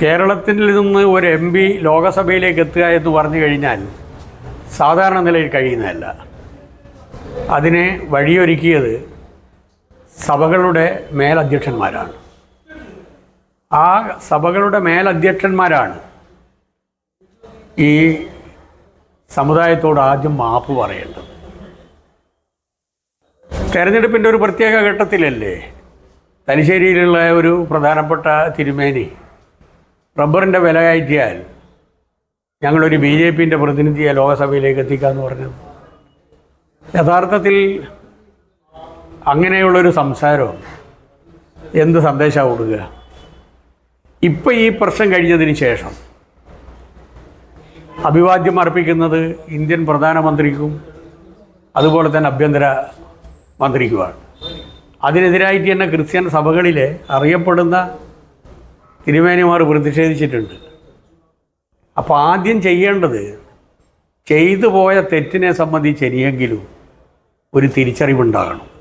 കേരളത്തിൽ നിന്ന് ഒരു എം പി ലോകസഭയിലേക്ക് എത്തുക എന്ന് പറഞ്ഞു കഴിഞ്ഞാൽ സാധാരണ നിലയിൽ കഴിയുന്നതല്ല. അതിനെ വഴിയൊരുക്കിയത് സഭകളുടെ മേലധ്യക്ഷന്മാരാണ്. ആ സഭകളുടെ മേലധ്യക്ഷന്മാരാണ് ഈ സമുദായത്തോട് ആദ്യം മാപ്പ് പറയേണ്ടത്. തെരഞ്ഞെടുപ്പിന്റെ ഒരു പ്രത്യേക ഘട്ടത്തിലല്ലേ തലശ്ശേരിയിലുള്ള ഒരു പ്രധാനപ്പെട്ട തിരുമേനി റബ്ബറിന്റെ വില കയറ്റിയാൽ ഞങ്ങളൊരു ബി ജെ പിന്റെ പ്രതിനിധിയെ ലോകസഭയിലേക്ക് എത്തിക്കാമെന്ന് പറഞ്ഞത്. യഥാർത്ഥത്തിൽ അങ്ങനെയുള്ളൊരു സംസാരം എന്ത് സന്ദേശമാണ് കൊടുക്കുക? ഇപ്പം ഈ പ്രശ്നം കഴിഞ്ഞതിന് ശേഷം അഭിവാദ്യം അർപ്പിക്കുന്നത് ഇന്ത്യൻ പ്രധാനമന്ത്രിക്കും അതുപോലെ തന്നെ ആഭ്യന്തര മന്ത്രിക്കുമാണ്. അതിനെതിരായിട്ട് തന്നെ ക്രിസ്ത്യൻ സഭകളിലെ അറിയപ്പെടുന്ന തിരുമേനിമാർ പ്രതിഷേധിച്ചിട്ടുണ്ട്. അപ്പോൾ ആദ്യം ചെയ്യേണ്ടത് ചെയ്തു പോയ തെറ്റിനെ സംബന്ധിച്ച് ഇനിയെങ്കിലും ഒരു തിരിച്ചറിവുണ്ടാകണം.